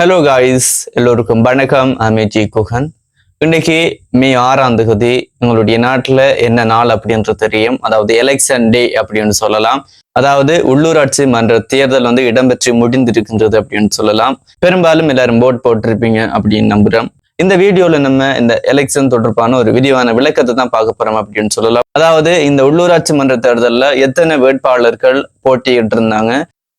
Hello guys எல்லோருக்கும் வணக்கம். அமேஜி குஹன் இன்னைக்கு மே ஆறாம் தேதி உங்களுடைய நாட்டுல என்ன நாள் அப்படின்றது தெரியும். அதாவது எலெக்ஷன் டே அப்படின்னு சொல்லலாம். அதாவது உள்ளூராட்சி மன்ற தேர்தல் வந்து இடம்பெற்று முடிந்திருக்கின்றது அப்படின்னு சொல்லலாம். பெரும்பாலும் எல்லாரும் போட் போட்டிருப்பீங்க அப்படின்னு நம்புறோம். இந்த வீடியோல நம்ம இந்த எலெக்ஷன் தொடர்பான ஒரு விரிவான விளக்கத்தை தான் பார்க்க போறோம் அப்படின்னு சொல்லலாம். அதாவது இந்த உள்ளூராட்சி மன்ற தேர்தலில் எத்தனை வேட்பாளர்கள் போட்டியிட்டு இருந்தாங்க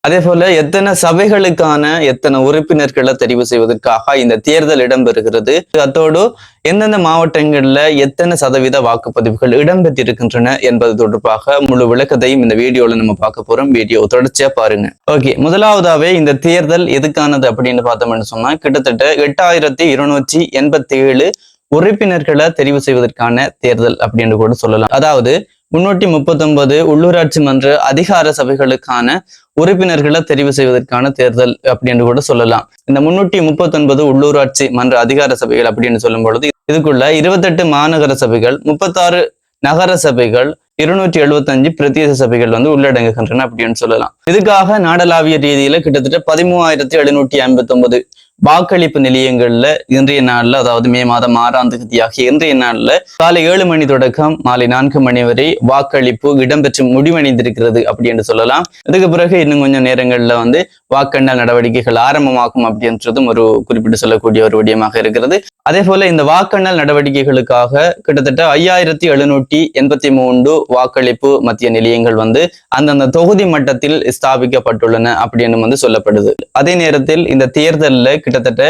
அதே போல எத்தனை சபைகளுக்கான எத்தனை உறுப்பினர்களை தெரிவு செய்வதற்காக இந்த தேர்தல் இடம்பெறுகிறது. அத்தோடு எந்தெந்த மாவட்டங்கள்ல எத்தனை சதவீத வாக்குப்பதிவுகள் இடம்பெற்றிருக்கின்றன என்பது தொடர்பாக முழு விளக்கத்தையும் இந்த வீடியோல நம்ம பார்க்க போறோம். வீடியோ தொடர்ச்சியா பாருங்க. ஓகே முதலாவதாவே இந்த தேர்தல் எதுக்கானது அப்படின்னு பார்த்தோம்னு சொன்னா கிட்டத்தட்ட எட்டாயிரத்தி இருநூற்றி எண்பத்தி ஏழு உறுப்பினர்களை தெரிவு செய்வதற்கான தேர்தல் அப்படின்னு கூட சொல்லலாம். அதாவது முன்னூற்றி முப்பத்தொன்பது உள்ளூராட்சி மன்ற அதிகார சபைகளுக்கான உறுப்பினர்களை தெரிவு செய்வதற்கான தேர்தல் அப்படின்னு கூட சொல்லலாம். இந்த முன்னூற்றி முப்பத்தொன்பது உள்ளூராட்சி மன்ற அதிகார சபைகள் அப்படின்னு சொல்லும் பொழுது இதுக்குள்ள இருபத்தெட்டு மாநகர சபைகள் முப்பத்தாறு நகர சபைகள் இருநூற்றி எழுபத்தஞ்சு பிரதேச சபைகள் வந்து உள்ளடங்குகின்றன அப்படின்னு சொல்லலாம். இதுக்காக நாடளாவிய ரீதியில கிட்டத்தட்ட பதிமூவாயிரத்தி எழுநூற்றி ஐம்பத்தி ஒன்பது வாக்களிப்பு நிலையங்கள்ல இன்றைய நாள்ல அதாவது மே மாதம் ஆறாம் தேதியாகிய இன்றைய நாள்ல காலை ஏழு மணி தொடக்கம் மாலை நான்கு மணி வரை வாக்களிப்பு இடம்பெற்று முடிவடைந்திருக்கிறது அப்படி என்று சொல்லலாம். இதுக்கு பிறகு இன்னும் கொஞ்சம் நேரங்கள்ல வந்து வாக்கெண்ணல் நடவடிக்கைகள் ஆரம்பமாகும் அப்படின்றதும் ஒரு குறிப்பிட்டு சொல்லக்கூடிய ஒரு விடயமாக இருக்கிறது. அதே போல இந்த வாக்கெண்ணல் நடவடிக்கைகளுக்காக கிட்டத்தட்ட ஐயாயிரத்தி எழுநூற்றி எண்பத்தி மூன்று வாக்களிப்பு மத்திய நிலையங்கள் வந்து அந்தந்த தொகுதி மட்டத்தில் ஸ்தாபிக்கப்பட்டுள்ளன அப்படின்னு வந்து சொல்லப்படுது. அதே நேரத்தில் இந்த தேர்தலில் கிட்டத்தட்ட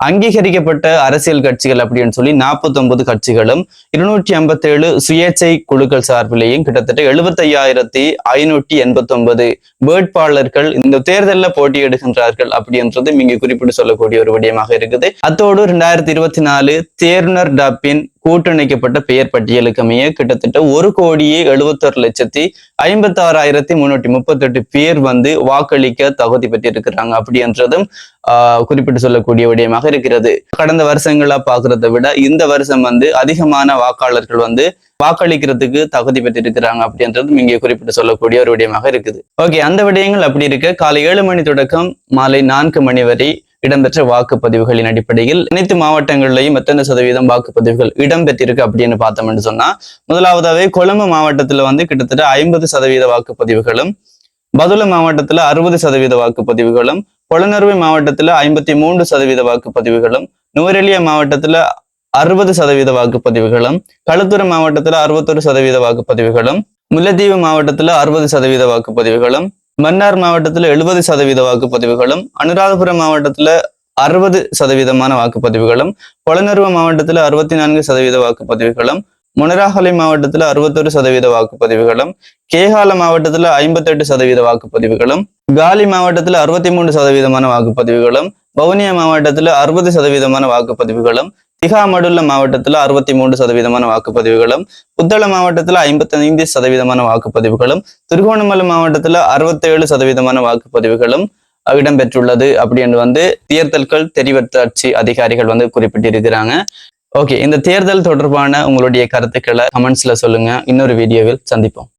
அங்கீகரிக்கப்பட்ட அரசியல் கட்சிகள் அப்படின்னு சொல்லி நாற்பத்தி ஒன்பது கட்சிகளும் இருநூற்றி ஐம்பத்தி ஏழு சுயேட்சை குழுக்கள் சார்பிலேயும் கிட்டத்தட்ட எழுபத்தையாயிரத்தி ஐநூற்றி எண்பத்தி ஒன்பது வேட்பாளர்கள் இந்த தேர்தலில் போட்டியிடுகின்றார்கள் அப்படின்றது இங்கு குறிப்பிட்டு சொல்லக்கூடிய ஒரு விடயமாக இருக்குது. அத்தோடு ரெண்டாயிரத்தி இருபத்தி நாலு தேர்னர் டப்பின் கூட்டணிக்கப்பட்ட பெயர் பட்டியலுக்கமைய கிட்டத்தட்ட ஒரு கோடியே எழுபத்தொரு லட்சத்தி ஐம்பத்தி ஆறாயிரத்தி முன்னூற்றி முப்பத்தி எட்டு பேர் வந்து வாக்களிக்க தகுதி பெற்றிருக்கிறாங்க. அப்படின்றதும் ஆஹ் குறிப்பிட்டு சொல்லக்கூடிய விடயமாக இருக்கிறது. கடந்த வருஷங்களா பாக்குறதை விட இந்த வருஷம் வந்து அதிகமான வாக்காளர்கள் வந்து வாக்களிக்கிறதுக்கு தகுதி பெற்றிருக்கிறாங்க அப்படின்றதும் இங்கே குறிப்பிட்டு சொல்லக்கூடிய ஒரு விடயமாக இருக்குது. ஓகே அந்த விடயங்கள் அப்படி இருக்க. காலை ஏழு மணி தொடக்கம் மாலை நான்கு மணி வரை இடம்பெற்ற வாக்குப்பதிவுகளின் அடிப்படையில் அனைத்து மாவட்டங்களிலையும் எத்தனை சதவீதம் வாக்குப்பதிவுகள் இடம்பெற்றிருக்கு அப்படின்னு பார்த்தோம்னு சொன்னா முதலாவதாவே கொழும்பு மாவட்டத்துல வந்து கிட்டத்தட்ட ஐம்பது சதவீத வாக்குப்பதிவுகளும் பதுள மாவட்டத்துல அறுபது சதவீத வாக்குப்பதிவுகளும் பொலனறுவை மாவட்டத்துல ஐம்பத்தி மூன்று சதவீத வாக்குப்பதிவுகளும் நுவரெலியா மாவட்டத்துல அறுபது சதவீத வாக்குப்பதிவுகளும் களுத்துறை மாவட்டத்துல அறுபத்தொரு சதவீத வாக்குப்பதிவுகளும் முல்லைத்தீவு மாவட்டத்துல அறுபது சதவீத வாக்குப்பதிவுகளும் மன்னார் மாவட்டத்தில் எழுபது சதவீத வாக்குப்பதிவுகளும் அனுராதபுரம் மாவட்டத்தில் அறுபது சதவீதமான வாக்குப்பதிவுகளும் பொலனறுவ மாவட்டத்தில் அறுபத்தி நான்கு சதவீத வாக்குப்பதிவுகளும் முனராகலை மாவட்டத்துல அறுபத்தொரு சதவீத வாக்குப்பதிவுகளும் கேகால மாவட்டத்துல ஐம்பத்தெட்டு சதவீத வாக்குப்பதிவுகளும் காலி மாவட்டத்துல அறுபத்தி மூன்று சதவீதமான வாக்குப்பதிவுகளும் வவுனியா மாவட்டத்தில் அறுபது சதவீதமான வாக்குப்பதிவுகளும் திகாமடுல்ல மாவட்டத்துல அறுபத்தி மூன்று சதவீதமான வாக்குப்பதிவுகளும் புத்தள மாவட்டத்துல ஐம்பத்தி ஐந்து சதவீதமான வாக்குப்பதிவுகளும் திருகோணமலை மாவட்டத்துல அறுபத்தேழு சதவீதமான வாக்குப்பதிவுகளும் இடம்பெற்றுள்ளது அப்படின்னு வந்து தேர்தல்கள் தெரிவத்தாட்சி அதிகாரிகள் வந்து குறிப்பிட்டிருக்கிறாங்க. ஓகே இந்த தேர்தல் தொடர்பான உங்களுடைய கருத்துக்களை கமெண்ட்ஸ்ல சொல்லுங்க. இன்னொரு வீடியோவில் சந்திப்போம்.